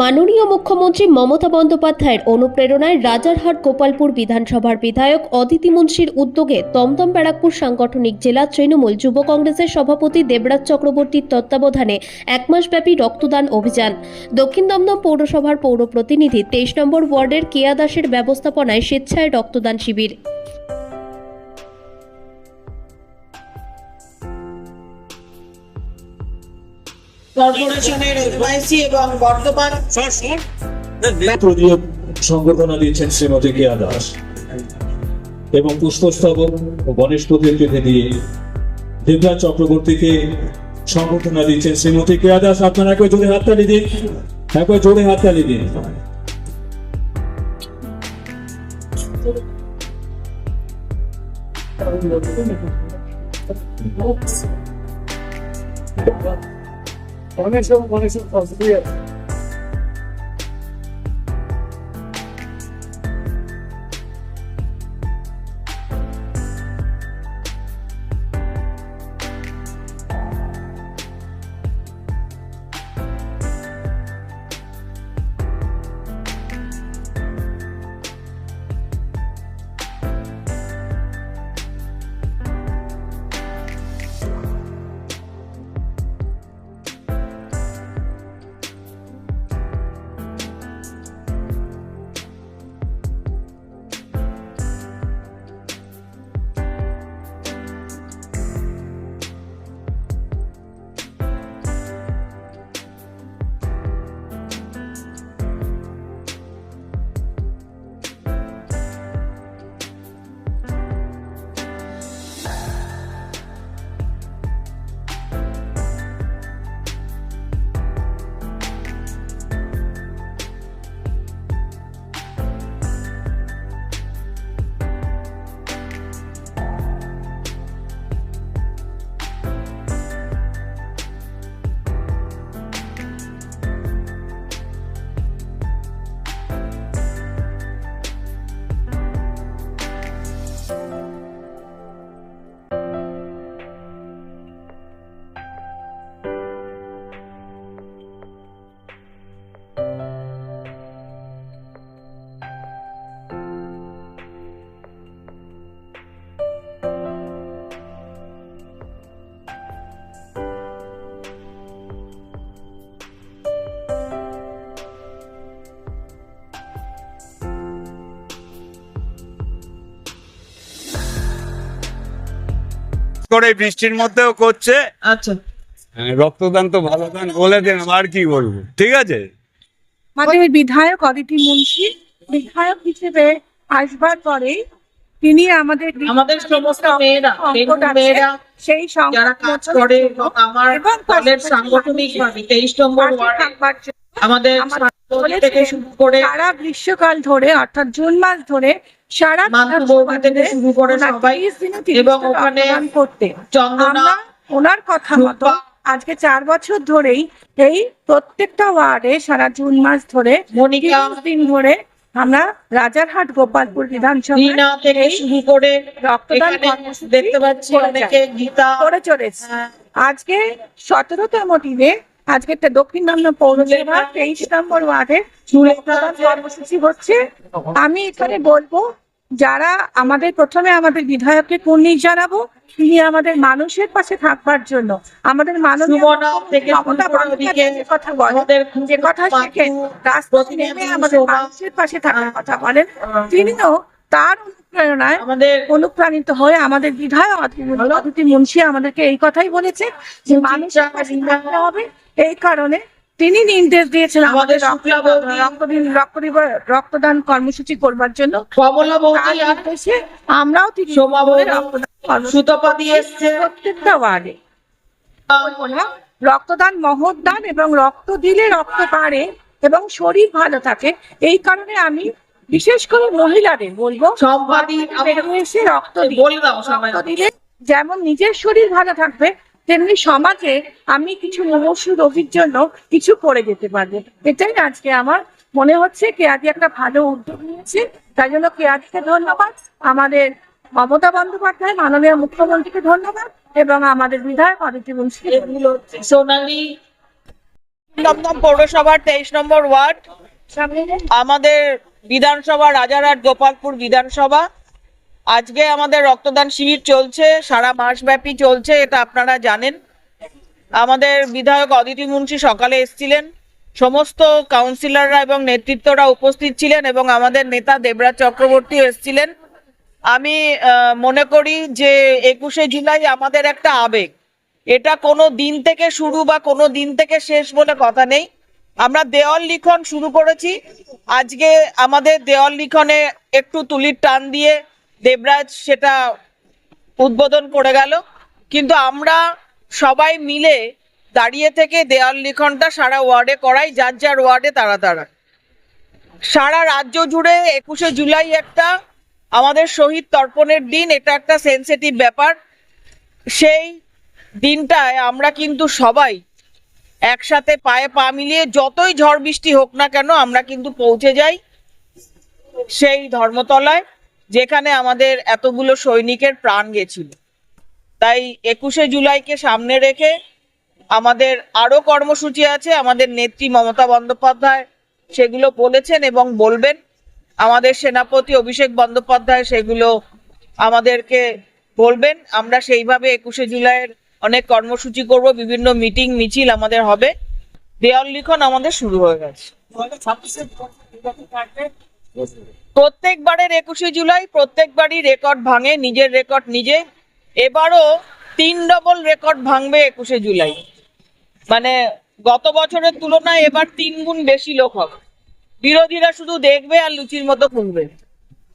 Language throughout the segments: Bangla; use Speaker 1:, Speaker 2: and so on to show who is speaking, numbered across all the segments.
Speaker 1: মাননীয় মুখ্যমন্ত্রী মমতা বন্দ্যোপাধ্যায়ের অনুপ্রেরণায় রাজারহাট গোপালপুর বিধানসভার বিধায়ক অদিতি মুন্সির উদ্যোগে দমদম ব্যারাকপুর সাংগঠনিক জেলা তৃণমূল যুব কংগ্রেসের সভাপতি দেবরাজ চক্রবর্তীর তত্ত্বাবধানে এক মাসব্যাপী রক্তদান অভিযান। দক্ষিণ দমদম পৌরসভার পৌর প্রতিনিধি তেইশ নম্বর ওয়ার্ডের কেয়া দাসের ব্যবস্থাপনায় স্বেচ্ছায় রক্তদান শিবির।
Speaker 2: কর্পোরেশনের এডভাইসি এবং বর্তমান
Speaker 3: সংবর্ধনা দিচ্ছেন শ্রীমতী কেয়া দাস। এবং পুষ্পস্তবক ও গণেশ প্রতিকৃতি দিয়ে দেবরাজ চক্রবর্তীকে সংবর্ধনা দিচ্ছেন শ্রীমতী কেয়া দাস। আপনারা একবার জোরে হাততালি দিন। একবার জোরে হাততালি দিন। গণেশ গণেশ
Speaker 4: করে বৃষ্টির মধ্যেও করছে।
Speaker 2: আচ্ছা।
Speaker 4: হ্যাঁ, রক্তদান তো ভালো দান বলে দেন আর কি বলব? ঠিক আছে?
Speaker 5: আমাদের বিধায়ক অদিতি মুন্সি বিধায়ক হিসেবে আসবার পরে তিনি আমাদের
Speaker 2: আমাদের সমস্ত মেয়েরা মেয়েরা
Speaker 5: সেই
Speaker 2: যারা কাজ করে এবং আমার দলের সাংগঠনিক ভাবে তেইশ নম্বর ওয়ার্ডে আমাদের
Speaker 5: আমাদের
Speaker 2: থেকে শুরু করে
Speaker 5: সারা গ্রীষ্মকাল ধরে অর্থাৎ জুন মাস ধরে সারা
Speaker 2: থেকে শুরু করে সবাই
Speaker 5: 30 দিনে 30
Speaker 2: এবং ওখানে
Speaker 5: করতে।
Speaker 2: চন্দনা
Speaker 5: ওনার কথা মতো আজকে চার বছর ধরেই এই প্রত্যেকটা ওয়ার্ডে সারা জুন মাস ধরে
Speaker 2: মনিকা
Speaker 5: দিন ধরে আমরা রাজারহাট গোপালপুর বিধানসভা
Speaker 2: থেকে শুরু করে
Speaker 5: রক্তদান
Speaker 2: দেখতে পাচ্ছি অনেকে গীতা
Speaker 5: করে চলেছে।
Speaker 2: হ্যাঁ,
Speaker 5: আজকে সতেরোতম দিনে আজকে একটা দক্ষিণ দমদম পৌরসভা তেইশ নম্বর ওয়ার্ডে কর্মসূচি হচ্ছে। আমি এখানে বলব যারা আমাদের প্রথমে আমাদের বিধায়ককে কুর্নিশ জানাব তিনি আমাদের মানুষের পাশে থাকবার জন্য। আমাদের মানুষ কথা বলেন যে কথা শেখেন নেমে আমাদের মানুষের পাশে থাকার কথা বলেন তিনিও তার অনুপ্রেরণায়
Speaker 2: আমাদের
Speaker 5: অনুপ্রাণিত হয়ে আমাদের বিধায়ক অদিতি মুন্সি আমাদেরকে এই কথাই বলেছে যে থাকতে হবে। এই কারণে তিনি নির্দেশ দিয়েছেন আমাদের রক্তদিন কর্মসূচি করবার জন্য। আমরাও তিনি
Speaker 2: সুতপা দিয়ে এসছে।
Speaker 5: প্রত্যেকটা ওয়ার্ডে। রক্তদান মহৎ দান এবং রক্ত দিলে রক্ত বাড়ে এবং শরীর ভালো থাকে। এই কারণে আমি বিশেষ করে মহিলাদের বলব।
Speaker 2: সম্পাদি
Speaker 5: এসে রক্ত
Speaker 2: বলে দাও সবাই
Speaker 5: দিলে যেমন নিজের শরীর ভালো থাকবে তেমনি সমাজে আমি কিছু মুমূর্ষু রোগীর জন্য কিছু করে যেতে পারব। এটাই আজকে আমার মনে হচ্ছে কেয়াদি একটা ভালো উদ্যোগ নিয়েছে। তাই জন্য কেয়াদিকে ধন্যবাদ। আমাদের মমতা বন্দ্যোপাধ্যায় মাননীয় মুখ্যমন্ত্রীকে ধন্যবাদ এবং আমাদের বিধায়ক অদিতি
Speaker 2: হচ্ছে সোনালী পৌরসভার তেইশ নম্বর ওয়ার্ড। আমাদের বিধানসভা, রাজারহাট, গোপালপুর বিধানসভা। আজকে আমাদের রক্তদান শিবির চলছে, সারা মাসব্যাপী চলছে, এটা আপনারা জানেন। আমাদের বিধায়ক অদিতি মুন্সি সকালে এসেছিলেন। সমস্ত কাউন্সিলররা এবং নেতৃত্বরা উপস্থিত ছিলেন এবং আমাদের নেতা দেবরাজ চক্রবর্তী এসেছিলেন। আমি মনে করি যে একুশে জুলাই আমাদের একটা আবেগ। এটা কোনো দিন থেকে শুরু বা কোনো দিন থেকে শেষ বলে কথা নেই। আমরা দেওয়াল লিখন শুরু করেছি। আজকে আমাদের দেওয়াল লিখনে একটু তুলির টান দিয়ে দেবরাজ সেটা উদ্বোধন করে গেল। কিন্তু আমরা সবাই মিলে দাঁড়িয়ে থেকে দেওয়াল লিখনটা সারা ওয়ার্ডে করাই, যার যার ওয়ার্ডে তারা তারা। সারা রাজ্য জুড়ে একুশে জুলাই একটা আমাদের শহীদ তর্পণের দিন, এটা একটা সেন্সিটিভ ব্যাপার। সেই দিনটায় আমরা কিন্তু সবাই একসাথে পায়ে পা মিলিয়ে যতই ঝড় বৃষ্টি হোক না কেন আমরা কিন্তু পৌঁছে যাই সেই ধর্মতলায়, যেখানে আমাদের এতগুলো সৈনিকের প্রাণ গেছিল। তাই একুশে জুলাইকে সামনে রেখে আমাদের আরও কর্মসূচি আছে, আমাদের নেত্রী মমতা বন্দ্যোপাধ্যায় সেগুলো বলেছেন এবং বলবেন। আমাদের সেনাপতি অভিষেক বন্দ্যোপাধ্যায় সেগুলো আমাদেরকে বলবেন। আমরা সেইভাবে একুশে জুলাইয়ের অনেক কর্মসূচি করব, বিভিন্ন মিটিং, মিছিল আমাদের হবে। দেওয়াল লিখন আমাদের শুরু হয়ে গেছে। প্রত্যেকবারের একুশে জুলাই, প্রত্যেকবারই রেকর্ড ভাঙে, নিজের রেকর্ড নিজে। এবারও তিন ডবল রেকর্ড ভাঙবে একুশে জুলাই। মানে গত বছরের তুলনায় এবার তিন গুণ বেশি লোক হবে। বিরোধীরা শুধু দেখবে আর লুচির মতো খুলবে।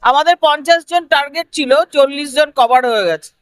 Speaker 2: আমাদের পঞ্চাশ জন টার্গেট ছিল, চল্লিশ জন কভার হয়ে গেছে।